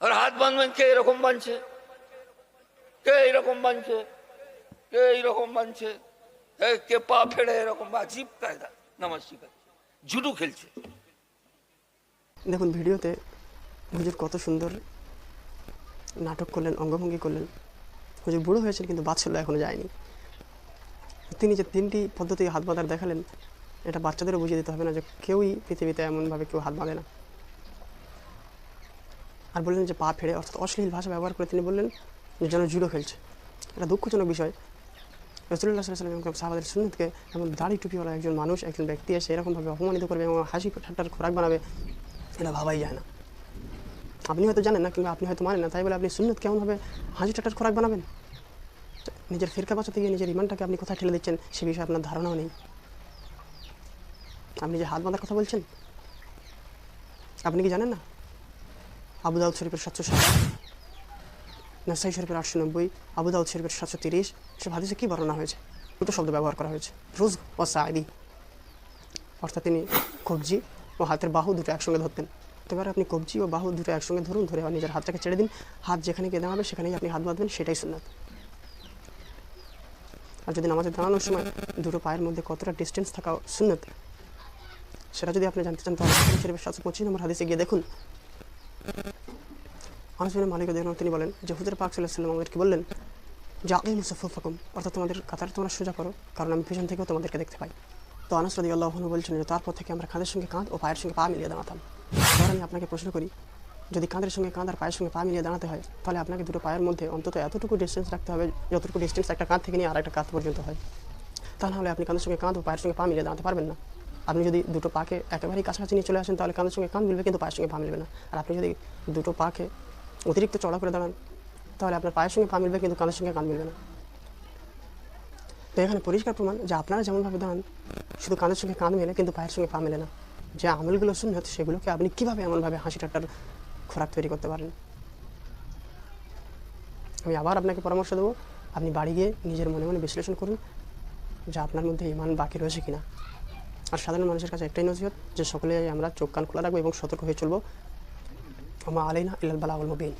আর হাত বাঁধবেন কে এরকম বাঁধছে? কে এরকম বাঁধছে? কে এইরকম বাঁধছে? এ, কে পা ফেড়ে এরকম আজীব কায়দা নামাজ শিখাচ্ছে জুডু খেলছে। দেখুন ভিডিওতে হুজুর কত সুন্দর নাটক করলেন অঙ্গভঙ্গি করলেন। হুজুর বুড়ো হয়েছেন কিন্তু বাচ্চাগুলো এখনও যায়নি। তিনি যে তিনটি পদ্ধতি হাত বাঁধার দেখালেন এটা বাচ্চাদেরও বুঝিয়ে দিতে হবে না যে কেউই পৃথিবীতে এমনভাবে কেউ হাত বাঁধে না। আর বললেন যে পা ফেড়ে, অর্থাৎ অশ্লীল ভাষা ব্যবহার করে তিনি বললেন যে যেন জুডো খেলছে। এটা দুঃখজনক বিষয়। রসুল্লাহ সাল্লাম সাহাবাদের সুন্নতকে এমন দাড়ি টুপিওয়ালা একজন মানুষ, একজন ব্যক্তি এসে এরকমভাবে অপমানিত করবে এবং হাসি ঠাট্টার খোরাক বানাবে, এটা ভাবাই যায় না। আপনি হয়তো জানেন না কিংবা আপনি হয়তো মানেন না, তাই বলে আপনি সুন্নত কেমনভাবে হাসি ঠাট্টার খোরাক বানাবেন? নিজের ফিরকা বাঁচাতে গিয়ে নিজের ইমানটাকে আপনি কোথায় ঠেলে দিচ্ছেন, সে বিষয়ে আপনার ধারণাও নেই। আপনি যে হাত বাঁধার কথা বলছেন, আপনি কি জানেন না? আবু দাউদ শরীফের সাতশো সাত, নাসাই শরীফের আটশো নব্বই আবু দাউদ শরীফের সাতশো তিরিশ সব হাদিসে কী বর্ণনা হয়েছে? দুটো শব্দ ব্যবহার করা হয়েছে। রুজ ও সাইদি অর্থাৎ তিনি কবজি ও হাতের বাহু দুটো একসঙ্গে ধরতেন। এবার আপনি কবজি ও বাহু দুটো একসঙ্গে ধরুন, ধরে নিজের হাতটাকে ছেড়ে দিন। হাত যেখানে গিয়ে দাঁড়াবে, সেখানেই আপনি হাত বাঁধবেন, সেটাই সুন্নাত। আর যদি নামাজে দাঁড়ানোর সময় দুটো পায়ের মধ্যে কতটা ডিস্টেন্স থাকা সুন্নত, সেটা যদি আপনি জানতে চান, তাহলে সাতশো পঁচিশ নম্বর হাদিসে গিয়ে দেখুন। আনসবিন মালিক তিনি বলেন যে হুজুর পাক সাল্লাম আমাদেরকে বললেন, যে আগে মুসাফর ফাকুম অর্থাৎ তোমাদের কাতার তোমরা সোজা করো, কারণ আমি পিছন থেকেও তোমাদেরকে দেখতে পাই। তো আনাস রাদি আল্লাহ বলছেন যে, তারপর থেকে আমরা কাঁধের সঙ্গে কাঁধ ও পায়ের সঙ্গে পা মিলিয়ে দাঁড়াতাম। এবার আমি আপনাকে প্রশ্ন করি, যদি কাঁধের সঙ্গে কাঁধ আর পায়ের সঙ্গে পা মিলিয়ে দাঁড়াতে হয়, তাহলে আপনাকে দুটো পায়ের মধ্যে অন্তত এতটুকু ডিস্টেন্স রাখতে হবে, যতটুকু ডিস্টেন্স একটা কাঁধ থেকে নিয়ে আর একটা কাঁধ পর্যন্ত হয়। তা নাহলে আপনি কাঁধের সঙ্গে কাঁধ ও পায়ের সঙ্গে পা মিলিয়ে দাঁড়াতে পারবেন না। আপনি যদি দুটো পাকে একেবারেই কাছাকাছি নিয়ে চলে আসেন, তাহলে কাঁধের সঙ্গে কাঁধ মিলবে, কিন্তু পায়ের সঙ্গে পা মিলবে না। আর আপনি যদি দুটো পাকে অতিরিক্ত চড়া করে দাঁড়ান, তাহলে আপনার পায়ের সঙ্গে পা মিলবে, কিন্তু কাঁধের সঙ্গে কাঁধ মিলবে না। তো এখানে পরিষ্কার প্রমাণ যে আপনারা যেমনভাবে দাঁড়ান, শুধু কাঁধের সঙ্গে কাঁধ মেলে, কিন্তু পায়ের সঙ্গে পা মেলে না। যে আমলগুলো সুন্নত, সেগুলোকে আপনি কীভাবে এমনভাবে হাসি ঠাট্টার খোরাক তৈরি করতে পারেন? আমি আবার আপনাকে পরামর্শ দেবো, আপনি বাড়ি গিয়ে নিজের মনে মনে বিশ্লেষণ করুন যে আপনার মধ্যে ইমান বাকি রয়েছে কিনা। আর সাধারণ মানুষের কাছে একটাই নজিহত যে সকলে আমরা চোখ কান খোলা রাখব এবং সতর্ক হয়ে চলবো। আমা আলাইনা ইলাল বালা মুবিন।